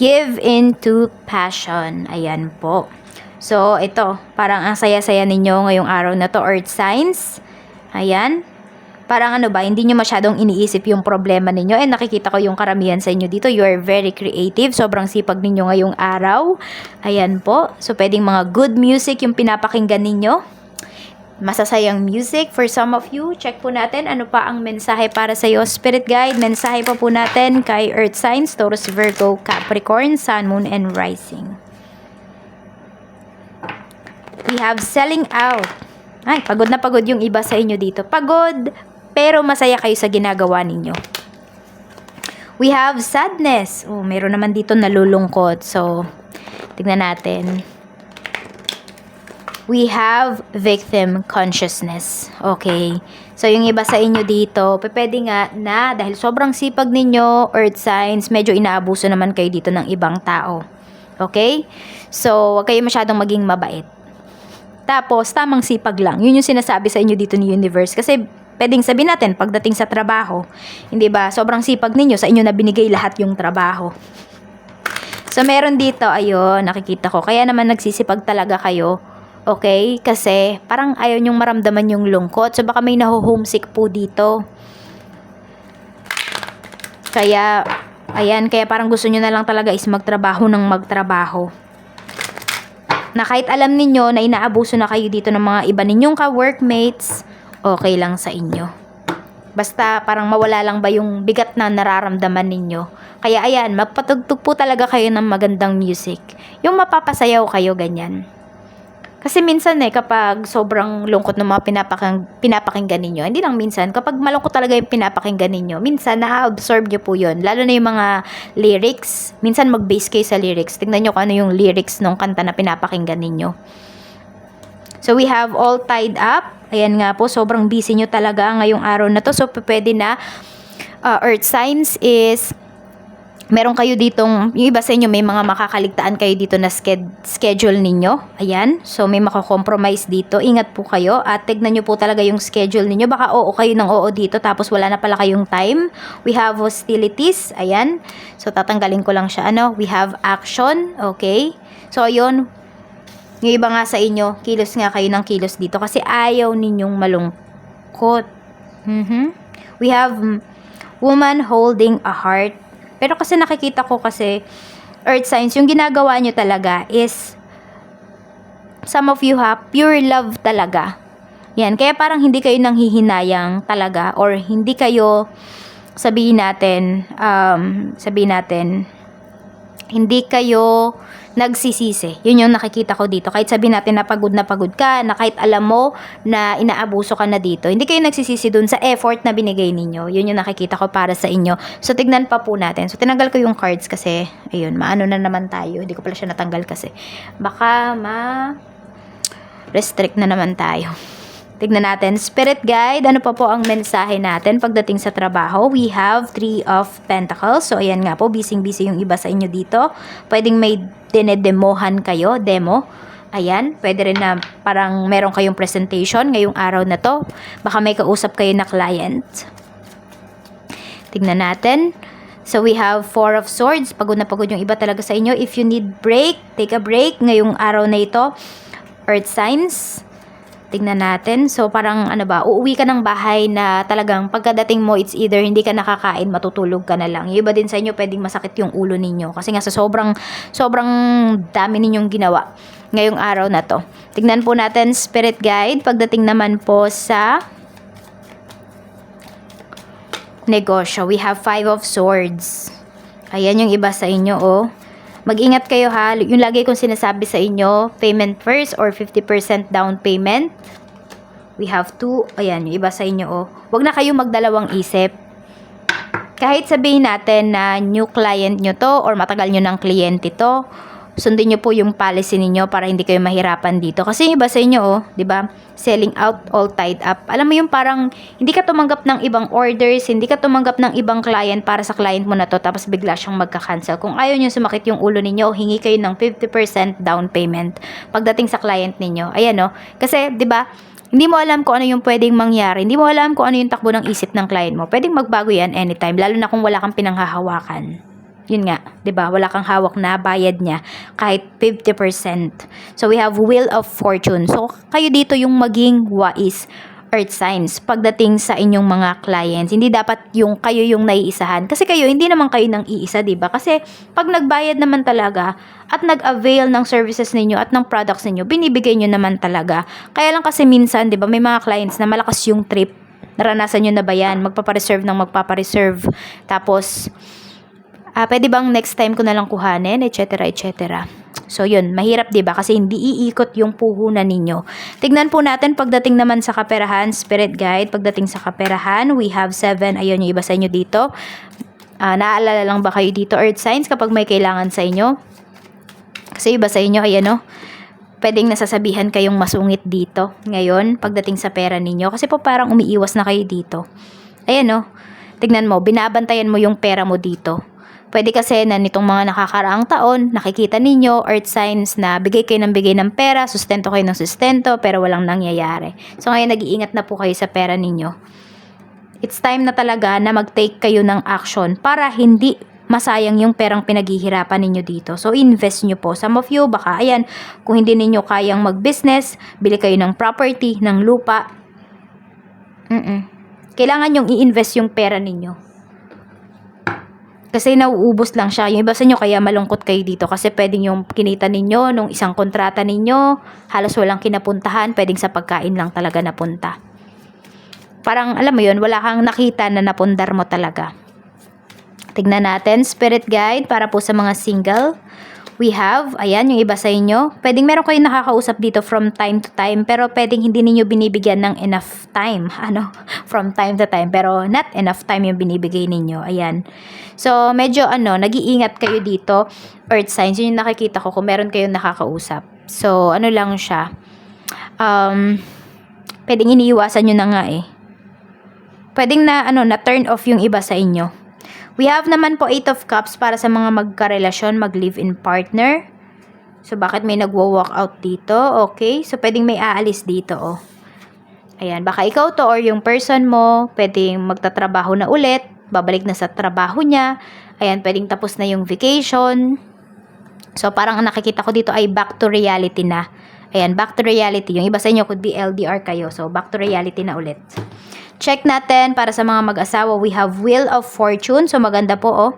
Give into passion. Ayan po. So, ito. Parang ang saya-saya ninyo ngayong araw na to. Earth signs. Ayan. Parang ano ba, hindi nyo masyadong iniisip yung problema ninyo. And nakikita ko yung karamihan sa inyo dito. You are very creative. Sobrang sipag ninyo ngayong araw. Ayan po. So, pwedeng mga good music yung pinapakinggan ninyo masasayang music for some of you. Check po natin ano pa ang mensahe para sa iyo. Spirit guide, mensahe pa po natin kay Earth Signs, Taurus, Virgo, Capricorn, Sun, Moon, and Rising. We have selling out. Ay, pagod na pagod yung iba sa inyo dito. Pagod, pero masaya kayo sa ginagawa ninyo. We have sadness. Oh, meron naman dito nalulungkot. So, tignan natin we have victim consciousness. Okay. So, yung iba sa inyo dito, pwede nga na dahil sobrang sipag ninyo, earth signs, medyo inaabuso naman kayo dito ng ibang tao. Okay? So, huwag kayo masyadong maging mabait. Tapos, tamang sipag lang. Yun yung sinasabi sa inyo dito ni universe. Kasi, pwedeng sabihin natin, pagdating sa trabaho, hindi ba, sobrang sipag ninyo, sa inyo na binigay lahat yung trabaho. So, meron dito, ayun, nakikita ko. Kaya naman nagsisipag talaga kayo Okay? Kasi parang ayaw nyong maramdaman yung lungkot. So baka may naho-homesick po dito. Kaya, ayan, kaya parang gusto nyo na lang talaga is magtrabaho ng magtrabaho. Na kahit alam ninyo na inaabuso na kayo dito ng mga iba ninyong ka-workmates, okay lang sa inyo. Basta parang mawala lang ba yung bigat na nararamdaman ninyo. Kaya ayan, magpatugtog po talaga kayo ng magandang music. Yung mapapasayaw kayo ganyan. Kasi minsan eh, kapag sobrang lungkot ng mga pinapakang, pinapakinggan ninyo, hindi lang minsan, kapag malungkot talaga yung pinapakinggan ninyo, minsan na-absorb nyo po yun. Lalo na yung mga lyrics. Minsan mag-base kayo sa lyrics. Tingnan nyo kung ano yung lyrics ng kanta na pinapakinggan ninyo. So we have all tied up. Ayan nga po, sobrang busy nyo talaga ngayong araw na to. So pwede na uh, earth signs is meron kayo ditong, yung iba sa inyo may mga makakaligtaan kayo dito na sked, schedule ninyo. Ayan. So may makakompromise dito. Ingat po kayo at tignan nyo po talaga yung schedule ninyo. Baka oo kayo ng oo dito tapos wala na pala kayong time. We have hostilities. Ayan. So tatanggalin ko lang siya. Ano? We have action. Okay. So ayun. Yung iba nga sa inyo, kilos nga kayo ng kilos dito kasi ayaw ninyong malungkot. Mm-hmm. We have woman holding a heart pero kasi nakikita ko kasi, earth signs, yung ginagawa nyo talaga is, some of you ha, pure love talaga. Yan, kaya parang hindi kayo nang hihinayang talaga or hindi kayo sabihin natin, um, sabihin natin, hindi kayo nagsisisi. Yun yung nakikita ko dito. Kahit sabihin natin na pagod na pagod ka, na kahit alam mo na inaabuso ka na dito, hindi kayo nagsisisi dun sa effort na binigay ninyo. Yun yung nakikita ko para sa inyo. So, tignan pa po natin. So, tinanggal ko yung cards kasi, ayun, maano na naman tayo. Hindi ko pala siya natanggal kasi. Baka ma restrict na naman tayo. Tignan natin. Spirit guide, ano pa po ang mensahe natin pagdating sa trabaho? We have three of pentacles. So, ayan nga po, busy-busy yung iba sa inyo dito. Pwedeng may dinedemohan kayo, demo. Ayan, pwede rin na parang meron kayong presentation ngayong araw na to. Baka may kausap kayo na client. Tignan natin. So, we have Four of Swords. Pagod na pagod yung iba talaga sa inyo. If you need break, take a break ngayong araw na ito. Earth signs. Tingnan natin. So, parang ano ba, uuwi ka ng bahay na talagang pagkadating mo, it's either hindi ka nakakain, matutulog ka na lang. Iba din sa inyo, pwedeng masakit yung ulo ninyo. Kasi nga sa sobrang, sobrang dami ninyong ginawa ngayong araw na to. Tingnan po natin, spirit guide. Pagdating naman po sa negosyo, we have five of swords. Ayan yung iba sa inyo, oh. Mag-ingat kayo ha. Yung lagi kong sinasabi sa inyo, payment first or 50% down payment. We have two. Ayan, yung iba sa inyo, oh. Huwag na kayong magdalawang isip. kahit sabihin natin na new client nyo to or matagal nyo ng kliyente to, sundin nyo po yung policy ninyo para hindi kayo mahirapan dito. Kasi yung iba sa inyo, oh, di ba? Selling out, all tied up. Alam mo yung parang hindi ka tumanggap ng ibang orders, hindi ka tumanggap ng ibang client para sa client mo na to, tapos bigla siyang magka-cancel. Kung ayaw nyo sumakit yung ulo ninyo, hingi kayo ng 50% down payment pagdating sa client ninyo. Ayan, no? Kasi, di ba? Hindi mo alam kung ano yung pwedeng mangyari. Hindi mo alam kung ano yung takbo ng isip ng client mo. Pwedeng magbago yan anytime, lalo na kung wala kang pinanghahawakan. Yun nga, 'di ba? Wala kang hawak na bayad niya kahit 50%. So we have wheel of fortune. So kayo dito yung maging wise earth signs pagdating sa inyong mga clients. Hindi dapat yung kayo yung naiisahan. Kasi kayo, hindi naman kayo nang iisa, di ba? Kasi pag nagbayad naman talaga at nag-avail ng services ninyo at ng products ninyo, binibigay nyo naman talaga. Kaya lang kasi minsan, di ba, may mga clients na malakas yung trip. Naranasan nyo na ba yan? Magpapareserve ng magpapareserve. Tapos, ah, pwede bang next time ko na lang kuhanin, etc. etc. So yun, mahirap 'di ba kasi hindi iikot yung puhunan ninyo. Tignan po natin pagdating naman sa kaperahan, spirit guide, pagdating sa kaperahan, we have 7. Ayun yung iba sa inyo dito. Ah, naalala lang ba kayo dito earth signs kapag may kailangan sa inyo? Kasi iba sa inyo, ayan no, pwedeng nasasabihan kayong masungit dito ngayon pagdating sa pera ninyo. Kasi po parang umiiwas na kayo dito. Ayan no, tignan mo, binabantayan mo yung pera mo dito. Pwede kasi na nitong mga nakakaraang taon, nakikita ninyo, earth signs na bigay kayo ng bigay ng pera, sustento kayo ng sustento, pero walang nangyayari. So ngayon, nag-iingat na po kayo sa pera ninyo. It's time na talaga na mag-take kayo ng action para hindi masayang yung perang pinaghihirapan ninyo dito. So, invest nyo po. Some of you, baka, ayan, kung hindi ninyo kayang mag-business, bili kayo ng property, ng lupa. Mm-mm. Kailangan yung i-invest yung pera ninyo. Kasi nauubos lang siya. Yung iba sa inyo kaya malungkot kayo dito kasi pwedeng yung kinita ninyo nung isang kontrata ninyo, halos walang kinapuntahan, pwedeng sa pagkain lang talaga napunta. Parang alam mo yun, wala kang nakita na napundar mo talaga. Tignan natin, spirit guide para po sa mga single. We have, ayan, yung iba sa inyo. Pwedeng meron kayong nakakausap dito from time to time, pero pwedeng hindi ninyo binibigyan ng enough time. Ano? From time to time. Pero not enough time yung binibigay ninyo. Ayan. So, medyo ano, nag-iingat kayo dito. Earth signs, yun yung nakikita ko kung meron kayong nakakausap. So, ano lang siya. Um, pwedeng iniiwasan nyo na nga eh. Pwedeng na, ano, na turn off yung iba sa inyo. We have naman po 8 of cups para sa mga magkarelasyon, mag-live-in partner. So, bakit may nagwo-walk out dito? Okay. So, pwedeng may aalis dito, oh. Ayan, baka ikaw to or yung person mo, pwedeng magtatrabaho na ulit, babalik na sa trabaho niya. Ayan, pwedeng tapos na yung vacation. So, parang ang nakikita ko dito ay back to reality na. Ayan, back to reality. Yung iba sa inyo could be LDR kayo. So, back to reality na ulit. Check natin para sa mga mag-asawa. We have Wheel of Fortune. So, maganda po, oh.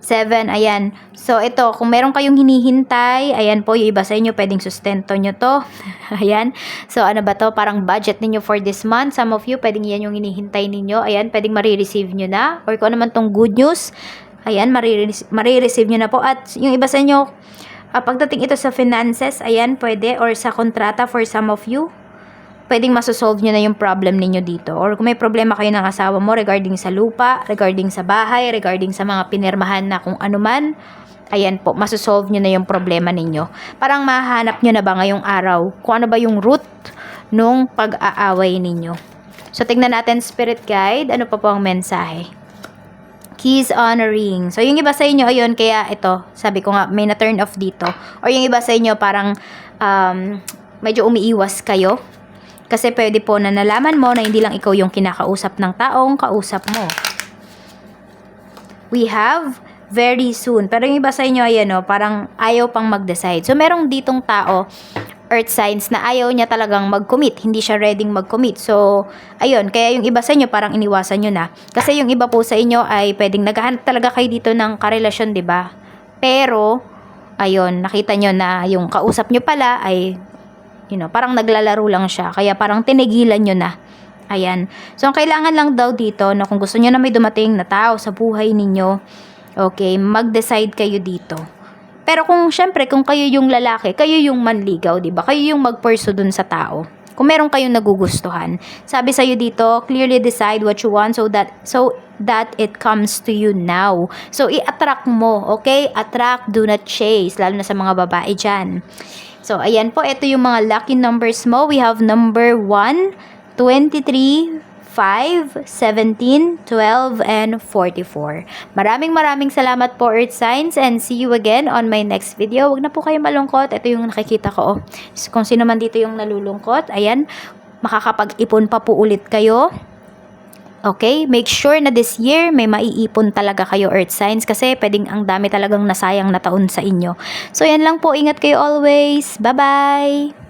Seven, ayan. So, ito, kung meron kayong hinihintay, ayan po, yung iba sa inyo, pwedeng sustento nyo to. ayan. So, ano ba to? Parang budget ninyo for this month. Some of you, pwedeng yan yung hinihintay ninyo. Ayan, pwedeng marireceive nyo na. Or kung ano man tong good news, ayan, marireceive, marireceive nyo na po. At yung iba sa inyo, ah, pagdating ito sa finances, ayan, pwede. Or sa kontrata for some of you, pwedeng masosolve nyo na yung problem ninyo dito. Or kung may problema kayo ng asawa mo regarding sa lupa, regarding sa bahay, regarding sa mga pinirmahan na kung ano man, ayan po, masosolve nyo na yung problema ninyo. Parang mahanap nyo na ba ngayong araw kung ano ba yung root nung pag-aaway ninyo. So, tingnan natin spirit guide. Ano pa po ang mensahe? Keys on a ring. So, yung iba sa inyo, ayun, kaya ito, sabi ko nga, may na-turn off dito. Or yung iba sa inyo, parang um, medyo umiiwas kayo kasi pwede po na nalaman mo na hindi lang ikaw yung kinakausap ng taong kausap mo. We have very soon. Pero yung iba sa inyo, ayan o, parang ayaw pang mag-decide. So, merong ditong tao, earth signs, na ayaw niya talagang mag-commit. Hindi siya ready mag-commit. So, ayun. Kaya yung iba sa inyo, parang iniwasan nyo na. Kasi yung iba po sa inyo ay pwedeng naghahanap talaga kayo dito ng karelasyon, ba? Pero, ayun, nakita nyo na yung kausap nyo pala ay you know, parang naglalaro lang siya. Kaya parang tinigilan nyo na. Ayan. So, ang kailangan lang daw dito, no, kung gusto nyo na may dumating na tao sa buhay ninyo, okay, mag-decide kayo dito. Pero kung, syempre, kung kayo yung lalaki, kayo yung manligaw, di ba? Kayo yung mag-pursue dun sa tao. kung meron kayong nagugustuhan. Sabi sa'yo dito, clearly decide what you want so that so that it comes to you now. So, i-attract mo, okay? Attract, do not chase, lalo na sa mga babae dyan. So, ayan po, ito yung mga lucky numbers mo. We have number 1, 23, 5, 17, 12, and 44. Maraming maraming salamat po Earth Signs and see you again on my next video. Huwag na po kayo malungkot. Ito yung nakikita ko. Oh. Kung sino man dito yung nalulungkot, ayan, makakapag-ipon pa po ulit kayo. Okay, make sure na this year may maiipon talaga kayo Earth Signs kasi pwedeng ang dami talagang nasayang na taon sa inyo. So yan lang po, ingat kayo always. Bye-bye!